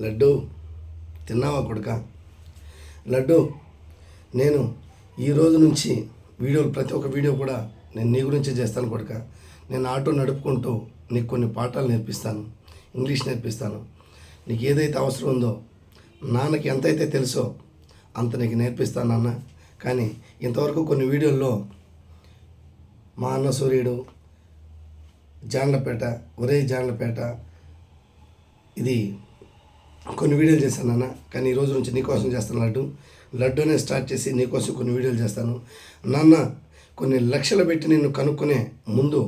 లడ్డు తిన్నావా కొడుక? లడ్డు నేను ఈ రోజు నుంచి వీడియోలు ప్రతి ఒక్క వీడియో కూడా నేను నీ గురించే చేస్తాను కొడుక. నేను ఆటో నడుపుకుంటూ నీకు కొన్ని పాఠాలు నేర్పిస్తాను ఇంగ్లీష్ నేర్పిస్తాను. నీకు ఏదైతే అవసరం ఉందో నాన్నకి ఎంతైతే తెలుసో అంత నీకు నేర్పిస్తాను నాన్న. కానీ ఇంతవరకు కొన్ని వీడియోల్లో మా అన్న సూర్యుడు జాండ్లపేట ఒరే జాండ్లపేట ఇది కొన్ని వీడియోలు చేశాను నాన్న. కానీ ఈ రోజు నుంచి నీకోసం చేస్తాను లడ్డు. లడ్డూనే స్టార్ట్ చేసి నీకోసం కొన్ని వీడియోలు చేస్తాను. నాన్న కొన్ని లక్షలు పెట్టి నేను కనుక్కునే ముందు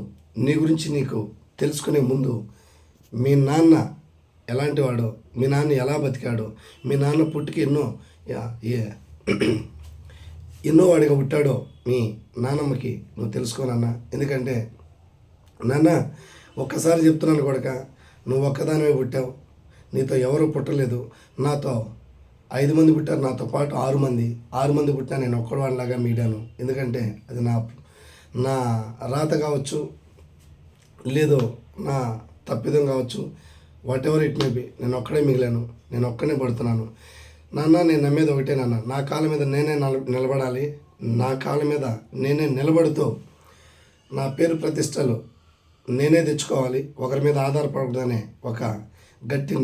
నీ గురించి నీకు తెలుసుకునే ముందు మీ నాన్న ఎలాంటి వాడో మీ నాన్న ఎలా బతికాడో మీ నాన్న పుట్టుకి ఎన్నో ఎన్నో వాడిగా పుట్టాడో మీ నాన్నమ్మకి నువ్వు తెలుసుకోనన్నా ఎందుకంటే నాన్న ఒక్కసారి చెప్తున్నాను కొడక నువ్వు ఒక్కదానివే పుట్టావు. నీతో ఎవరు పుట్టలేదు. నాతో ఐదు మంది పుట్టారు. నాతో పాటు ఆరు మంది. ఆరు మంది పుట్టినా నేను ఒక్కడవాడిలాగా మీడాను ఎందుకంటే అది నా నా రాత కావచ్చు లేదో నా తప్పిదం కావచ్చు whatever it may be నేను ఒక్కడే మిగిలాను. నేను ఒక్కనే పడుతున్నాను. నాన్న నేను నమ్మేది ఒకటే నాన్న. నా కాళ్ళ మీద నేనే నిలబడాలి. నా కాళ్ళ మీద నేనే నిలబడుతూ నా పేరు ప్రతిష్టలు నేనే తెచ్చుకోవాలి. ఒకరి మీద ఆధారపడకూడదనే ఒక గట్టి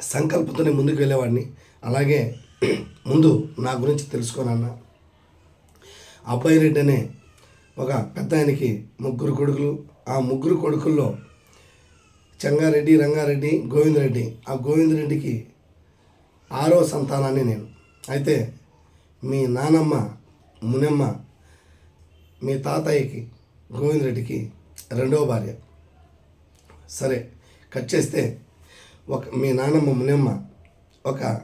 సంకల్పంతోనే ముందుకు వెళ్ళేవాడిని. అలాగే ముందు నా గురించి తెలుసుకోనన్న. అబ్బాయి రెడ్డి అనే ఒక పెద్ద ఆయనకి ముగ్గురు కొడుకులు. ఆ ముగ్గురు కొడుకుల్లో చెంగారెడ్డి రంగారెడ్డి గోవిందరెడ్డి. ఆ గోవిందరెడ్డికి ఆరో సంతానాన్ని నేను. అయితే మీ నానమ్మ మునమ్మ మీ తాతయ్యకి గోవిందరెడ్డికి రెండవ భార్య. సరే కట్ చేస్తే ఒక మీ నానమ్మ మునిమ్మ ఒక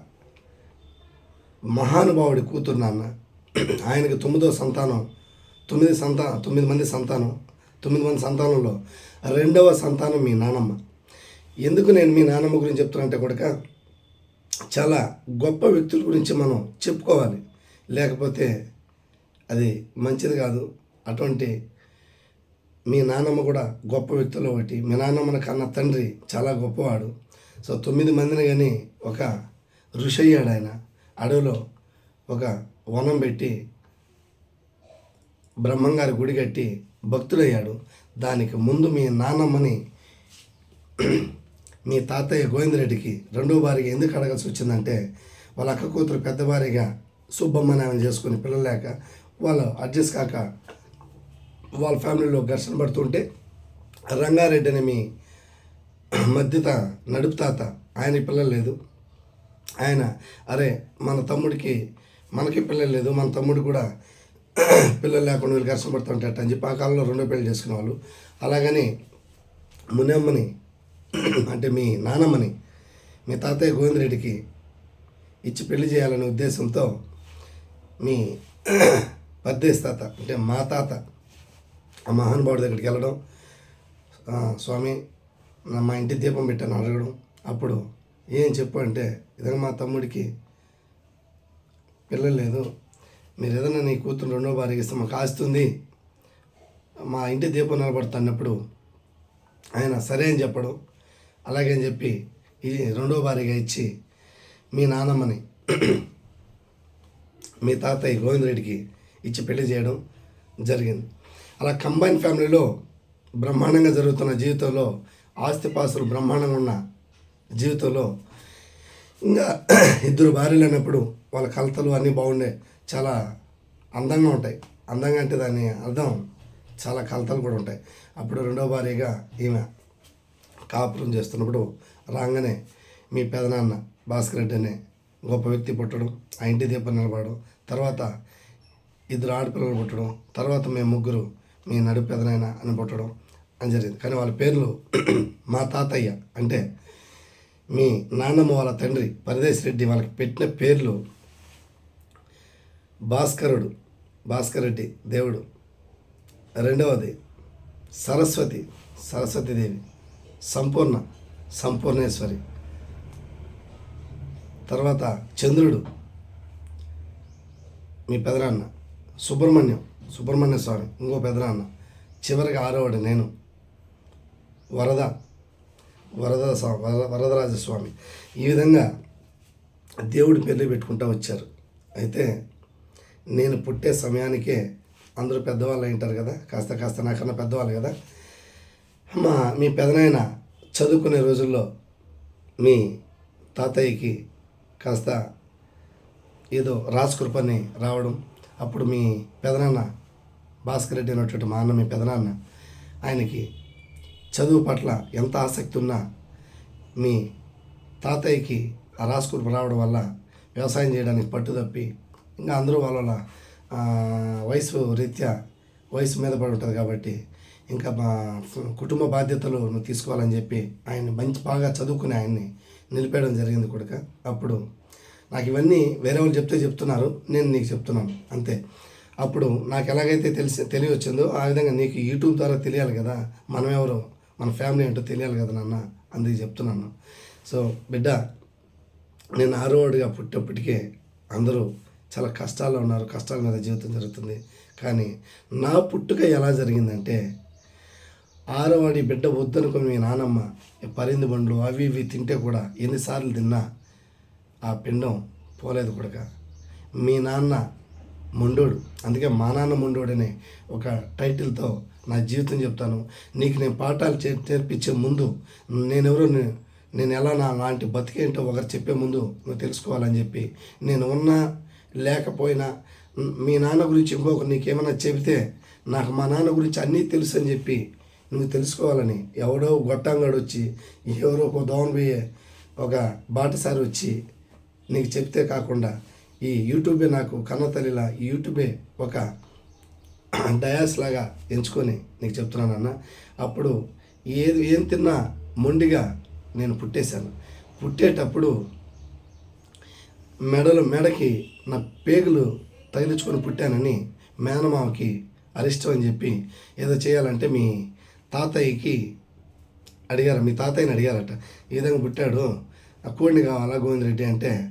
మహానుభావుడి కూతురు నాన్న. ఆయనకి తొమ్మిదో సంతానం తొమ్మిది సంతా తొమ్మిది మంది సంతానం తొమ్మిది మంది సంతానంలో రెండవ సంతానం మీ నానమ్మ. ఎందుకు నేను మీ నానమ్మ గురించి చెప్తున్నానంటే కూడా చాలా గొప్ప వ్యక్తుల గురించి మనం చెప్పుకోవాలి. లేకపోతే అది మంచిది కాదు. అటువంటి మీ నాన్నమ్మ కూడా గొప్ప వ్యక్తులు ఒకటి. మీ నాన్నమ్మని కన్న తండ్రి చాలా గొప్పవాడు. సో తొమ్మిది మందిని కానీ ఒక ఋషి అయ్యాడు ఆయన. అడవిలో ఒక వనం పెట్టి బ్రహ్మంగారి గుడి కట్టి భక్తుడయ్యాడు దానికి ముందు మీ నాన్నమ్మని మీ తాతయ్య గోవిందరెడ్డికి రెండో భార్యగా ఎందుకు అడగాల్సి వచ్చిందంటే వాళ్ళ అక్క కూతురు పెద్ద భార్యగా సుబ్బమ్మని ఆమె చేసుకుని పిల్లలేక లేక వాళ్ళు అడ్జస్ట్ కాక వాళ్ళ ఫ్యామిలీలో ఘర్షణ పడుతుంటే రంగారెడ్డి అనే మీ మధ్యత నడుపు తాత ఆయన పిల్లలు లేదు. ఆయన అరే మన తమ్ముడికి మనకి పిల్లలు లేదు మన తమ్ముడు కూడా పిల్లలు లేకుండా వీళ్ళు ఘర్షణ పడుతుంటారట అని చెప్పి ఆ కాలంలో రెండో పెళ్ళి చేసుకునే వాళ్ళు అలాగని మునమ్మని అంటే మీ నానమ్మని మీ తాతయ్య గోవిందరెడ్డికి ఇచ్చి పెళ్ళి చేయాలనే ఉద్దేశంతో మీ పద్దేశ్ తాత అంటే మా తాత ఆ మహానుభావుడి దగ్గరికి వెళ్ళడం. స్వామి మా ఇంటి దీపం పెట్టాను అడగడం. అప్పుడు ఏం చెప్పు అంటే ఇదే మా తమ్ముడికి పిల్లలు లేదు. మీరు ఏదైనా నీ కూతురు రెండో భార్యకి ఇస్తే మాకు ఆస్తుంది. మా ఇంటి దీపం నిలబడుతున్నప్పుడు ఆయన సరే అని చెప్పడం. అలాగే అని చెప్పి ఇది రెండో భార్యగా ఇచ్చి మీ నాన్నమ్మని మీ తాతయ్య గోవిందరెడ్డికి ఇచ్చి పెళ్ళి చేయడం జరిగింది. అలా కంబైన్ ఫ్యామిలీలో బ్రహ్మాండంగా జరుగుతున్న జీవితంలో ఆస్తిపాస్తులు బ్రహ్మాండంగా ఉన్న జీవితంలో ఇంకా ఇద్దరు భార్యలు అయినప్పుడు వాళ్ళ కలతలు అన్నీ బాగుండే చాలా అందంగా ఉంటాయి. అందంగా అంటే దాని అర్థం చాలా కలతలు కూడా ఉంటాయి. అప్పుడు రెండో భార్యగా ఈమె కాపురం చేస్తున్నప్పుడు రాగానే మీ పెదనాన్న భాస్కర్ రెడ్డి అనే గొప్ప వ్యక్తి పుట్టడం ఆ ఇంటి దీపం నిలబడడం తర్వాత ఇద్దరు ఆడపిల్లలు పుట్టడం తర్వాత మేము ముగ్గురు మీ నడుపు పెదనాయన అని పుట్టడం అని జరిగింది. కానీ వాళ్ళ పేర్లు మా తాతయ్య అంటే మీ నాన్నమ్మ వాళ్ళ తండ్రి పరదేశ్ రెడ్డి వాళ్ళకి పెట్టిన పేర్లు భాస్కరుడు భాస్కర్ రెడ్డి దేవుడు. రెండవది సరస్వతి సరస్వతీదేవి సంపూర్ణ సంపూర్ణేశ్వరి. తర్వాత చంద్రుడు మీ పెదనాన్న. సుబ్రహ్మణ్యం. సుబ్రహ్మణ్య స్వామి ఇంకో పెదనాన్న. చివరికి ఆరవడు నేను. వరద వరద వర- వరదరాజస్వామి. ఈ విధంగా దేవుడి పేర్లు పెట్టుకుంటూ వచ్చారు. అయితే నేను పుట్టే సమయానికే అందరూ పెద్దవాళ్ళు ఉంటారు కదా. కాస్త కాస్త నాకన్నా పెద్దవాళ్ళు కదా. మా మీ పెదనాయన చదువుకునే రోజుల్లో మీ తాతయ్యకి కాస్త ఏదో రాజకృపని రావడం అప్పుడు మీ పెదనాన్న భాస్కర్ రెడ్డి అనేటువంటి మా అన్న మీ పెదనాన్న ఆయనకి చదువు పట్ల ఎంత ఆసక్తి ఉన్నా మీ తాతయ్యకి ఆ రాసుకుని రావడం వల్ల వ్యవసాయం చేయడానికి పట్టుదప్పి ఇంకా అందరూ వాళ్ళ వయసు రీత్యా వయసు మీద పడి ఉంటుంది కాబట్టి ఇంకా మా కుటుంబ బాధ్యతలు నువ్వు తీసుకోవాలని చెప్పి ఆయన్ని మంచి బాగా చదువుకుని ఆయన్ని నిలిపేయడం జరిగింది కొడుక. అప్పుడు నాకు ఇవన్నీ వేరే వాళ్ళు చెప్తే చెప్తున్నారు నేను నీకు చెప్తున్నాను అంతే. అప్పుడు నాకు ఎలాగైతే తెలిసి తెలియవచ్చిందో ఆ విధంగా నీకు యూట్యూబ్ ద్వారా తెలియాలి కదా మనం ఎవరు మన ఫ్యామిలీ ఏంటో తెలియాలి కదా నాన్న అందుకే చెప్తున్నాను. సో బిడ్డ నేను ఆరోవాడిగా పుట్టేప్పటికే అందరూ చాలా కష్టాల్లో ఉన్నారు కష్టాల మీద జీవితం జరుగుతుంది. కానీ నా పుట్టుక ఎలా జరిగిందంటే ఆరవాడి బిడ్డ వద్దనుకుని మీ నానమ్మ ఈ పరింది బండ్లు అవి ఇవి తింటే కూడా ఎన్నిసార్లు తిన్నా ఆ పిండం పోలేదు కొడక. మీ నాన్న మొండోడు. అందుకే మా నాన్న మొండోడు అనే ఒక టైటిల్తో నా జీవితం చెప్తాను. నీకు నేను పాఠాలు చే నేర్పించే ముందు నేనెవరో నేను ఎలా నా లాంటి బతికేంటో ఒకరు చెప్పే ముందు నువ్వు తెలుసుకోవాలని చెప్పి నేను ఉన్నా లేకపోయినా మీ నాన్న గురించి ఇంకొకరు నీకేమైనా చెబితే నాకు మా నాన్న గురించి అన్నీ తెలుసు అని చెప్పి నువ్వు తెలుసుకోవాలని ఎవడో గొట్టంగాడు వచ్చి ఎవరో ఒక దోవన పోయే ఒక బాటసారి వచ్చి నీకు చెప్తే కాకుండా ఈ యూట్యూబే నాకు కన్నతల్లిలా ఈ యూట్యూబే ఒక డయాస్ లాగా ఎంచుకొని నీకు చెప్తున్నాను అన్న. అప్పుడు ఏది ఏం తిన్నా మొండిగా నేను పుట్టేశాను. పుట్టేటప్పుడు మెడలు మెడకి నా పేగులు తగిలించుకొని పుట్టానని మేనమావకి అరిష్టం అని చెప్పి ఏదో చేయాలంటే మీ తాతయ్యకి అడిగారు. మీ తాతయ్యని అడిగారట. ఈ విధంగా పుట్టాడు. ఆ కోడిని కావాలా గోవిందరెడ్డి? అంటే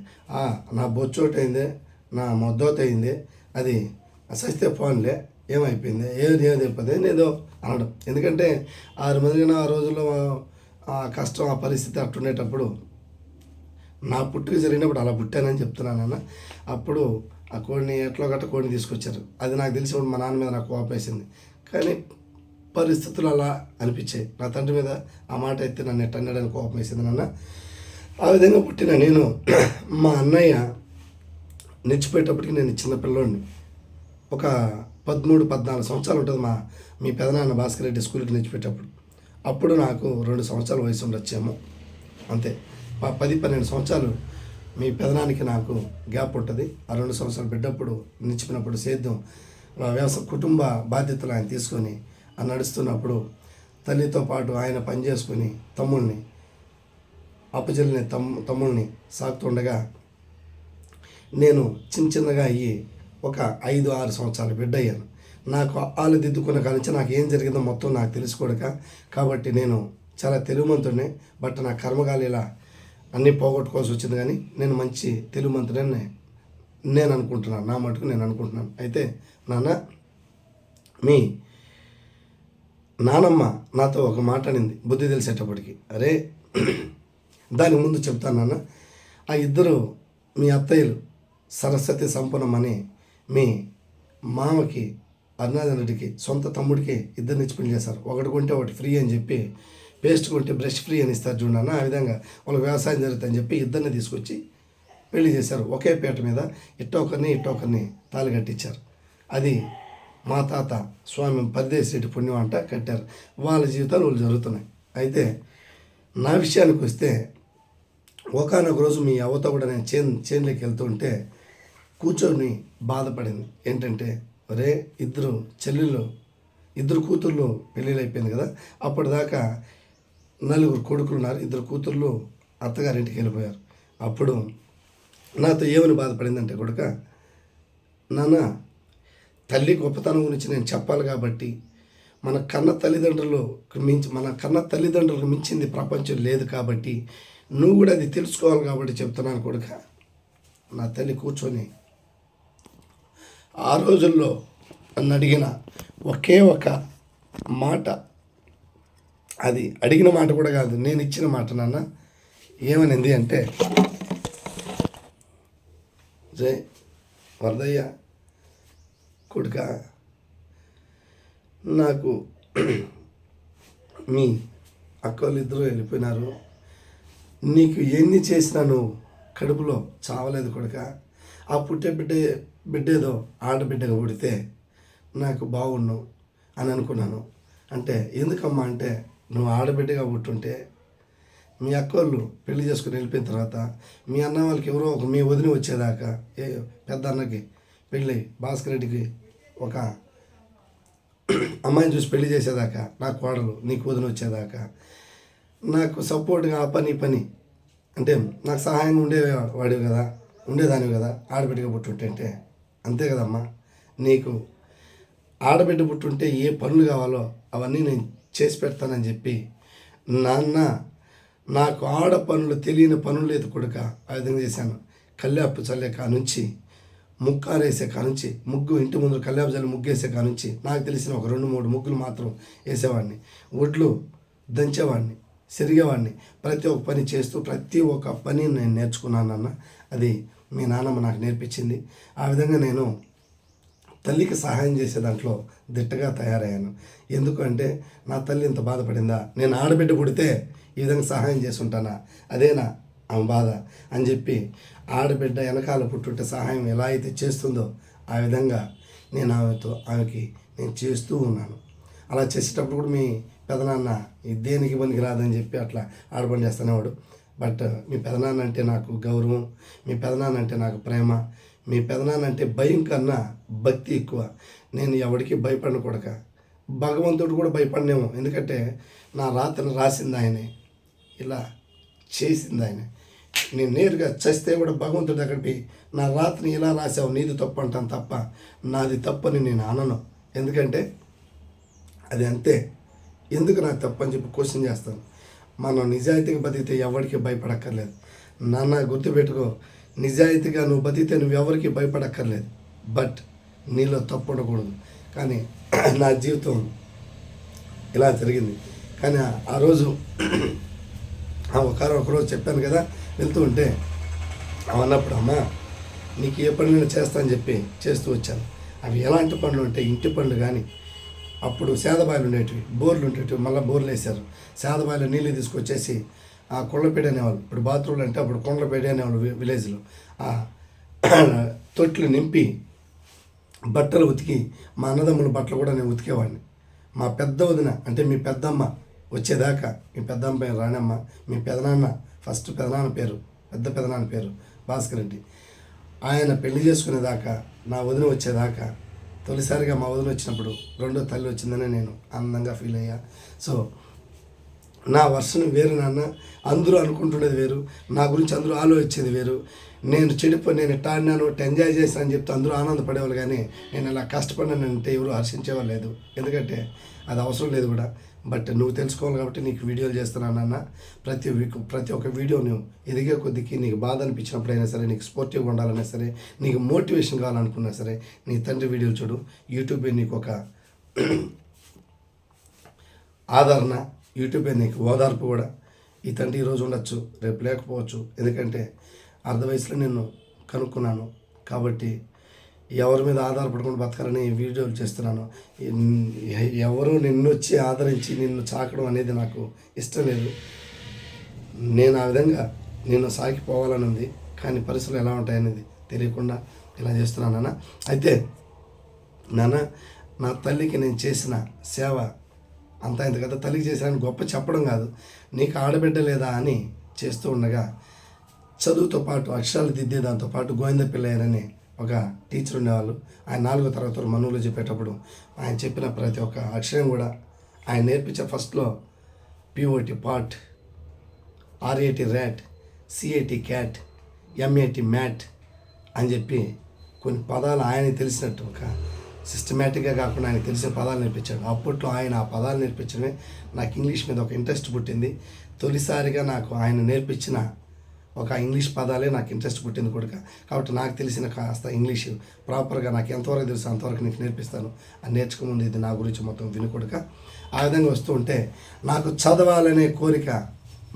నా బొచ్చోట అయింది నా మొద్దోత అయింది అది సస్తే ఫోన్లే ఏమైపోయింది ఏది ఏది తెలిపదే నేదో అనడం. ఎందుకంటే ఆరు మందిగా ఆ రోజుల్లో ఆ కష్టం ఆ పరిస్థితి అట్టుండేటప్పుడు నా పుట్టుక జరిగినప్పుడు అలా పుట్టానని చెప్తున్నానన్న అప్పుడు ఆ కోడిని ఎట్లా గట్ట కోడిని తీసుకొచ్చారు. అది నాకు తెలిసినప్పుడు మా నాన్న మీద నాకు కోపేసింది కానీ పరిస్థితులు అలా అనిపించాయి. నా తండ్రి మీద ఆ మాట అయితే నన్ను ఎట్ట కోపం వేసింది నాన్న. ఆ విధంగా పుట్టిన నేను మా అన్నయ్య నిలిచిపోయేటప్పటికి నేను చిన్న పిల్లోడిని ఒక పదమూడు పద్నాలుగు సంవత్సరాలు ఉంటుంది మా మీ పెదనాన్న భాస్కర్ రెడ్డి స్కూల్కి నిలిచిపెట్టేటప్పుడు అప్పుడు నాకు రెండు సంవత్సరాల వయసు ఉండొచ్చేమో. అంతే. మా పది పన్నెండు సంవత్సరాలు మీ పెదనానికి నాకు గ్యాప్ ఉంటుంది. ఆ రెండు సంవత్సరాలు బిడ్డప్పుడు నిలిచిపోయినప్పుడు సేద్యం వ్యవసాయ కుటుంబ బాధ్యతలు ఆయన తీసుకొని ఆ నడుస్తున్నప్పుడు తల్లితో పాటు ఆయన పనిచేసుకుని తమ్ముడిని అప్పచెల్లిని తమ్ తమ్ముడిని సాకుతుండగా నేను చిన్న చిన్నగా అయ్యి ఒక ఐదు ఆరు సంవత్సరాలు బిడ్డ అయ్యాను నాకు ఆలు దిద్దుకున్న కానించి నాకు ఏం జరిగిందో మొత్తం నాకు తెలుసుకోడక కాబట్టి నేను చాలా తెలుగుమంతుడిని బట్ నా కర్మగాలి ఇలా అన్నీ పోగొట్టుకోవాల్సి వచ్చింది కానీ నేను మంచి తెలుగుమంతుడని నేను అనుకుంటున్నాను. నా మటుకు నేను అనుకుంటున్నాను. అయితే నాన్న మీ నానమ్మ నాతో ఒక మాట అనింది. బుద్ధి తెలిసేటప్పటికి. అరే దాని ముందు చెప్తాను నాన్న. ఆ ఇద్దరు మీ అత్తయ్యలు సరస్వతి సంపన్నం అని మీ మామకి అరుణాచల్ రెడ్డికి సొంత తమ్ముడికి ఇద్దరిని ఇచ్చి పెళ్ళి చేశారు. ఒకటి కొంటే ఒకటి ఫ్రీ అని చెప్పి పేస్ట్ కొంటే బ్రష్ ఫ్రీ అని ఇస్తారు చూడన్న ఆ విధంగా వాళ్ళ వ్యవసాయం జరుగుతుందని చెప్పి ఇద్దరిని తీసుకొచ్చి పెళ్ళి చేశారు. ఒకే పేట మీద ఇట్ట ఒకరిని ఒకరిని తాళి కట్టించారు. అది మా తాత స్వామి పరదేశ్ రెడ్డి పుణ్యం అంట కట్టారు. వాళ్ళ జీవితాలు వాళ్ళు జరుగుతున్నాయి. అయితే నా విషయానికి వస్తే ఒకనొక రోజు మీ అవత కూడా నేను చేన్ చేన్లోకి వెళ్తుంటే కూర్చొని బాధపడింది. ఏంటంటే రే ఇద్దరు చెల్లెళ్ళు ఇద్దరు కూతుర్లు పెళ్ళిళ్ళు అయిపోయింది కదా అప్పటిదాకా నలుగురు కొడుకులు ఉన్నారు ఇద్దరు కూతుర్లు అత్తగారింటికి వెళ్ళిపోయారు. అప్పుడు నాతో ఏమని బాధపడిందంటే కొడుక నాన్న తల్లి గొప్పతనం గురించి నేను చెప్పాలి కాబట్టి మన కన్న తల్లిదండ్రులు మించి మన కన్న తల్లిదండ్రులకు మించింది ప్రపంచం లేదు కాబట్టి నువ్వు కూడా అది తెలుసుకోవాలి కాబట్టి చెప్తున్నాను కొడుక. నా తల్లి కూర్చొని ఆ రోజుల్లో నన్ను అడిగిన ఒకే ఒక మాట. అది అడిగిన మాట కూడా కాదు నేను ఇచ్చిన మాట నాన్న. ఏమనింది అంటే జై వరదయ్య కొడుక నాకు మీ అక్కలు ఇద్దరు వెళ్ళిపోయినారు. నీకు ఎన్ని చేసినా నువ్వు కడుపులో చావలేదు కొడుక. ఆ పుట్టే బిడ్డ బిడ్డేదో ఆడబిడ్డగా పుడితే నాకు బాగుండు అని అనుకున్నాను. అంటే ఎందుకమ్మా అంటే నువ్వు ఆడబిడ్డగా పుట్టుంటే మీ అక్కోళ్ళు పెళ్ళి చేసుకుని వెళ్ళిపోయిన తర్వాత మీ అన్న వాళ్ళకి ఎవరో ఒక మీ వదిన వచ్చేదాకా ఏ పెద్ద అన్నకి పెళ్ళి భాస్కర్ రెడ్డికి ఒక అమ్మాయిని చూసి పెళ్ళి చేసేదాకా నా కోడలు నీ కూతురు వచ్చేదాకా నాకు సపోర్ట్గా ఆ పని ఈ పని. అంటే నాకు సహాయంగా ఉండేవాడివి కదా ఉండేదానివి కదా ఆడబిడ్డగా పుట్టుంటే అంటే అంతే కదమ్మా. నీకు ఆడబిడ్డ పుట్టుంటే ఏ పనులు కావాలో అవన్నీ నేను చేసి పెడతానని చెప్పి నాన్న నాకు ఆడ పనులు తెలియని పనులు లేదు కొడుక. ఆ విధంగా చేశాను. అప్పు చల్లే కానుంచి ముక్కారేసే కానుంచి ముగ్గు ఇంటి ముందు కల్లాపు ముగ్గేసే కానుంచి నాకు తెలిసిన ఒక రెండు మూడు ముగ్గులు మాత్రం వేసేవాడిని. ఒడ్లు దంచేవాడిని సెరిగేవాడిని. ప్రతి ఒక్క పని చేస్తూ ప్రతి ఒక్క పని నేను నేర్చుకున్నానన్న అది మీ నాన్నమ్మ నాకు నేర్పించింది. ఆ విధంగా నేను తల్లికి సహాయం చేసే దాంట్లో దిట్టగా తయారయ్యాను. ఎందుకంటే నా తల్లి ఇంత బాధపడిందా? నేను ఆడబిడ్డ పుడితే ఈ విధంగా సహాయం చేసి ఉంటానా? అదేనా? ఆమె బాధ అని చెప్పి ఆడబిడ్డ వెనకాల పుట్టుంటే సహాయం ఎలా అయితే చేస్తుందో ఆ విధంగా నేను ఆమెతో ఆమెకి నేను చేస్తూ ఉన్నాను. అలా చేసేటప్పుడు కూడా మీ పెదనాన్న ఈ దేనికి పనికి రాదని చెప్పి అట్లా ఆడపని చేస్తానేవాడు. బట్ మీ పెదనాన్న అంటే నాకు గౌరవం మీ పెదనాన్న అంటే నాకు ప్రేమ మీ పెదనాన్న అంటే భయం కన్నా భక్తి ఎక్కువ. నేను ఎవరికి భయపడను కొడక. భగవంతుడు కూడా భయపడినేమో. ఎందుకంటే నా రాతను రాసింది ఆయనే. ఇలా చేసింది ఆయన నేను నేరుగా చస్తే కూడా భగవంతుడి దగ్గరికి నా రాత్రిని ఇలా రాసావు నీది తప్పు అంటాను తప్ప నాది తప్పని నేను అనను. ఎందుకంటే అది అంతే. ఎందుకు నాకు తప్పని చెప్పి క్వశ్చన్ చేస్తాను? మనం నిజాయితీగా బతికితే ఎవరికి భయపడక్కర్లేదు. నాన్న గుర్తుపెట్టుకో నిజాయితీగా నువ్వు బతికితే నువ్వు ఎవరికి భయపడక్కర్లేదు. బట్ నీలో తప్పు ఉండకూడదు. కానీ నా జీవితం ఇలా జరిగింది. కానీ ఆ- రోజు ఒక ఒకరోజు చెప్పాను కదా వెళ్తూ ఉంటే ఆమె అన్నప్పుడు అమ్మా నీకు ఏ పనులు చేస్తా చెప్పి చేస్తూ వచ్చాను. అవి ఎలాంటి పనులు అంటే ఇంటి పనులు కానీ అప్పుడు సేదబాయిలు ఉండేటివి బోర్లు ఉండేటివి మళ్ళీ బోర్లు వేశారు. సేదబాయిలు నీళ్ళు తీసుకొచ్చేసి ఆ కొండపేడి అనేవాళ్ళు ఇప్పుడు బాత్రూమ్లు అంటే అప్పుడు కొండపేడి అనేవాళ్ళు విలేజ్లో. ఆ తొట్లు నింపి బట్టలు ఉతికి మా అన్నదమ్ముల బట్టలు కూడా నేను ఉతికేవాడిని. మా పెద్ద వదిన అంటే మీ పెద్దమ్మ వచ్చేదాకా మీ పెద్దమ్మ పేరు రాణమ్మ మీ పెదనాన్న ఫస్ట్ పెదనాన్న పేరు పెద్ద పెదనాన్న పేరు భాస్కర్ రెడ్డి. ఆయన పెళ్ళి చేసుకునేదాకా నా వదిన వచ్చేదాకా తొలిసారిగా మా వదిన వచ్చినప్పుడు రెండో తల్లి వచ్చిందని నేను ఆనందంగా ఫీల్ అయ్యా. సో నా వర్షం వేరు నాన్న అందరూ అనుకుంటున్నది వేరు నా గురించి అందరూ ఆలోచించేది వేరు. నేను చెడిపోయి నేను ఇట్టా ఆడినాను ఎంజాయ్ చేశాను అని చెప్తే అందరూ ఆనందపడేవాళ్ళు కానీ నేను అలా కష్టపడినానంటే ఎవరు హర్షించేవాళ్ళు లేదు. ఎందుకంటే అది అవసరం లేదు కూడా. బట్ నువ్వు తెలుసుకోవాలి కాబట్టి నీకు వీడియోలు చేస్తున్నాను నాన్న ప్రతి వీక్ ప్రతి ఒక్క వీడియో నువ్వు ఎదిగే కొద్దికి నీకు బాధ అనిపించినప్పుడైనా సరే నీకు స్పోర్టివ్గా ఉండాలన్నా సరే నీకు మోటివేషన్ కావాలనుకున్నా సరే నీ తండ్రి వీడియోలు చూడు. యూట్యూబే నీకు ఒక ఆదరణ యూట్యూబే నీకు ఓదార్పు కూడా. ఈ తండ్రి ఈరోజు ఉండొచ్చు రేపు లేకపోవచ్చు. ఎందుకంటే అర్ధ వయసులో నిన్ను కనుక్కున్నాను కాబట్టి ఎవరి మీద ఆధారపడకుండా బతకాలని వీడియోలు చేస్తున్నాను. ఎవరు నిన్ను వచ్చి ఆదరించి నిన్ను చాకడం అనేది నాకు ఇష్టం లేదు. నేను ఆ విధంగా నిన్ను సాగిపోవాలని ఉంది కానీ పరిస్థితులు ఎలా ఉంటాయనేది తెలియకుండా ఇలా చేస్తున్నాను నాన్న. అయితే నాన్న నా తల్లికి నేను చేసిన సేవ అంత ఇంత కదా తల్లికి చేశానని గొప్ప చెప్పడం కాదు. నీకు ఆడబిడ్డ లేదా అని చేస్తూ ఉండగా చదువుతో పాటు అక్షరాలు దిద్దే దాంతో పాటు గోవింద పిల్లయ్యనని ఒక టీచర్ ఉండేవాళ్ళు. ఆయన నాలుగో తరగతి మనువులు చెప్పేటప్పుడు ఆయన చెప్పిన ప్రతి ఒక్క అక్షరం కూడా ఆయన నేర్పించే ఫస్ట్లో P O T pot R A T rat C A T cat M A T mat అని చెప్పి కొన్ని పదాలు ఆయన తెలిసినట్టు ఒక సిస్టమేటిక్గా కాకుండా ఆయన తెలిసిన పదాలు నేర్పించాడు. అప్పట్లో ఆయన ఆ పదాలు నేర్పించడమే నాకు ఇంగ్లీష్ మీద ఒక ఇంట్రెస్ట్ పుట్టింది. తొలిసారిగా నాకు ఆయన నేర్పించిన ఒక ఇంగ్లీష్ పదాలే నాకు ఇంట్రెస్ట్ పుట్టింది కొడుక. కాబట్టి నాకు తెలిసిన కాస్త ఇంగ్లీష్. ప్రాపర్గా నాకు ఎంతవరకు తెలుసు అంతవరకు నీకు నేర్పిస్తాను. అని నేర్చుకుముందు ఇది నా గురించి మొత్తం విని కొడుక. ఆ విధంగా వస్తూ ఉంటే నాకు చదవాలనే కోరిక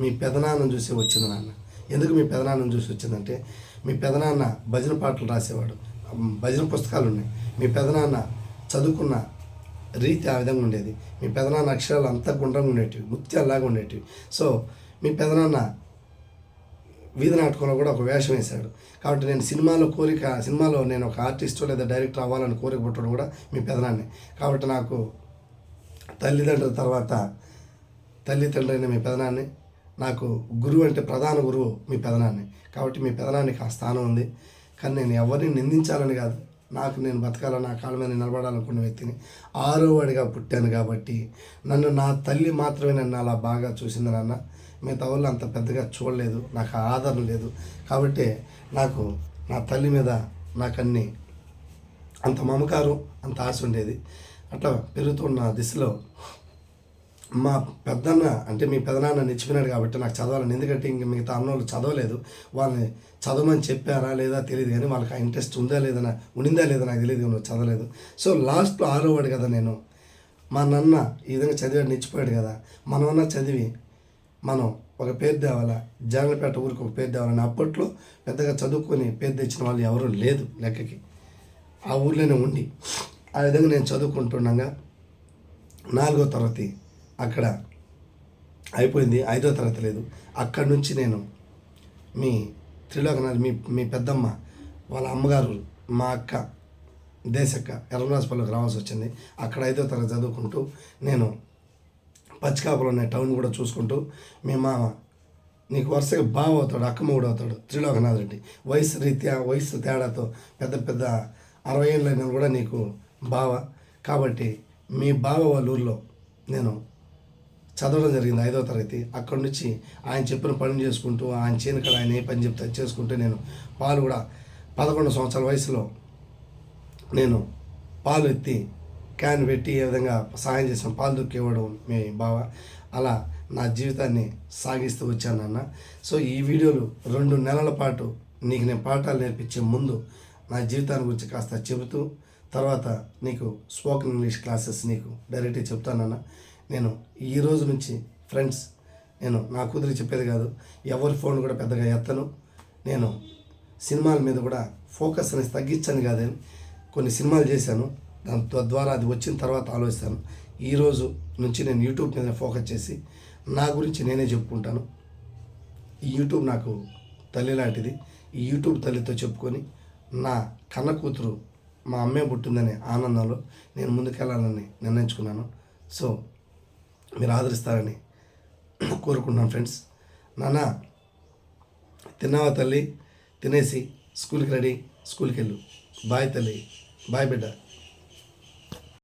మీ పెదనాన్నం చూసి వచ్చింది నాన్న. ఎందుకు మీ పెదనాన్నం చూసి వచ్చిందంటే మీ పెదనాన్న భజన పాటలు రాసేవాడు. భజన పుస్తకాలు ఉన్నాయి మీ పెదనాన్న చదువుకున్న రీతి ఆ విధంగా ఉండేది. మీ పెదనాన్న అక్షరాలు అంత గుండ్రంగా ఉండేటివి ముత్యాల్లాగా ఉండేటివి. సో మీ పెదనాన్న వీధి నాటకంలో కూడా ఒక వేషం వేశాడు. కాబట్టి నేను సినిమాలో కోరిక సినిమాలో నేను ఒక ఆర్టిస్ట్ లేదా డైరెక్టర్ అవ్వాలని కోరిక పుట్టడం కూడా మీ పెదనాన్నే. కాబట్టి నాకు తల్లిదండ్రుల తర్వాత తల్లిదండ్రులైన మీ పెదనాన్ని నాకు గురువు అంటే ప్రధాన గురువు మీ పెదనాన్ని. కాబట్టి మీ పెదనానికి ఆ స్థానం ఉంది. కానీ నేను ఎవరిని నిందించాలని కాదు. నాకు నేను బతకాలని నా కాళ్ళ మీద నిలబడాలనుకున్న వ్యక్తిని ఆరో వాడిగా పుట్టాను కాబట్టి నన్ను నా తల్లి మాత్రమే నన్ను అలా బాగా చూసింది నాన్న. మిగతా వాళ్ళు అంత పెద్దగా చూడలేదు నాకు ఆదరణ లేదు. కాబట్టి నాకు నా తల్లి మీద నాకు అన్ని అంత మమకారం అంత ఆశ ఉండేది. అట్లా పెరుగుతున్న దిశలో మా పెద్దన్న అంటే మీ పెదనాన్న నిచ్చిపోయినాడు కాబట్టి నాకు చదవాలని ఎందుకంటే ఇంక మిగతా అన్నోళ్ళు చదవలేదు. వాళ్ళని చదవమని చెప్పారా లేదా తెలియదు కానీ వాళ్ళకి ఆ ఇంట్రెస్ట్ ఉందా లేదా ఉండిందా లేదా నాకు తెలియదు కానీ చదవలేదు. సో లాస్ట్లో ఆరోవాడు కదా నేను. మా నాన్న ఈ విధంగా చదివాడు నిచ్చిపోయాడు కదా. మనమన్నా చదివి మనం ఒక పేరు తేవాలా? జగన్పేట ఊరికి ఒక పేరు తేవాలని అప్పట్లో పెద్దగా చదువుకొని పేరు తెచ్చిన వాళ్ళు ఎవరూ లేదు లెక్కకి. ఆ ఊర్లోనే ఉండి ఆ విధంగా నేను చదువుకుంటుండగా నాలుగో తరగతి అక్కడ అయిపోయింది. ఐదో తరగతి లేదు. అక్కడి నుంచి నేను మీ త్రిలోకనాథ్ మీ మీ పెద్దమ్మ వాళ్ళ అమ్మగారు మా అక్క దేశక్క ఎర్రనాజపల్లికి రావాల్సి వచ్చింది. అక్కడ ఐదో తరగతి చదువుకుంటూ నేను పచ్చికాపులో ఉన్నాయి టౌన్ కూడా చూసుకుంటూ. మీ మామ నీకు వరుసగా బావ అవుతాడు అక్కమ్మ కూడా అవుతాడు త్రిలోకనాథ్ రెడ్డి వయసు రీత్యా వయసు తేడాతో పెద్ద పెద్ద అరవై ఏళ్ళైనా కూడా నీకు బావ. కాబట్టి మీ బావ వాళ్ళ ఊర్లో నేను చదవడం జరిగింది ఐదో తరగతి. అక్కడి నుంచి ఆయన చెప్పిన పని చేసుకుంటూ ఆయన చేయని ఆయన ఏ పని చెప్తే చేసుకుంటూ నేను పాలు కూడా పదకొండు సంవత్సరాల వయసులో నేను పాలు ఎత్తి క్యాన్ పెట్టి ఏ విధంగా సాయం చేసాం పాలు దుక్కేవాడు మీ బావ. అలా నా జీవితాన్ని సాగిస్తూ వచ్చాను అన్న సో ఈ వీడియోలు రెండు నెలల పాటు నీకు నేను పాఠాలు నేర్పించే ముందు నా జీవితాన్ని గురించి కాస్త చెబుతూ తర్వాత నీకు స్పోకెన్ ఇంగ్లీష్ క్లాసెస్ నీకు డైరెక్ట్గా చెప్తానన్న నేను ఈ రోజు నుంచి ఫ్రెండ్స్ నేను నా కూతురు చెప్పేది కాదు ఎవరి ఫోన్ కూడా పెద్దగా ఎత్తను. నేను సినిమాల మీద కూడా ఫోకస్ అనేది తగ్గించాను కాదని కొన్ని సినిమాలు చేశాను. దాని తద్వారా అది వచ్చిన తర్వాత ఆలోచిస్తాను. ఈరోజు నుంచి నేను యూట్యూబ్ మీద ఫోకస్ చేసి నా గురించి నేనే చెప్పుకుంటాను. ఈ యూట్యూబ్ నాకు తల్లి లాంటిది. ఈ యూట్యూబ్ తల్లితో చెప్పుకొని నా కన్న కూతురు మా అమ్మే పుట్టిందనే ఆనందంలో నేను ముందుకెళ్ళాలని నిర్ణయించుకున్నాను. సో మీరు ఆదరిస్తారని కోరుకుంటున్నాను ఫ్రెండ్స్. నాన్న తిన్నావా తల్లి? తినేసి స్కూల్కి రెడీ స్కూల్కి వెళ్ళు. బాయ్ తల్లి. బాయ్ బిడ్డ.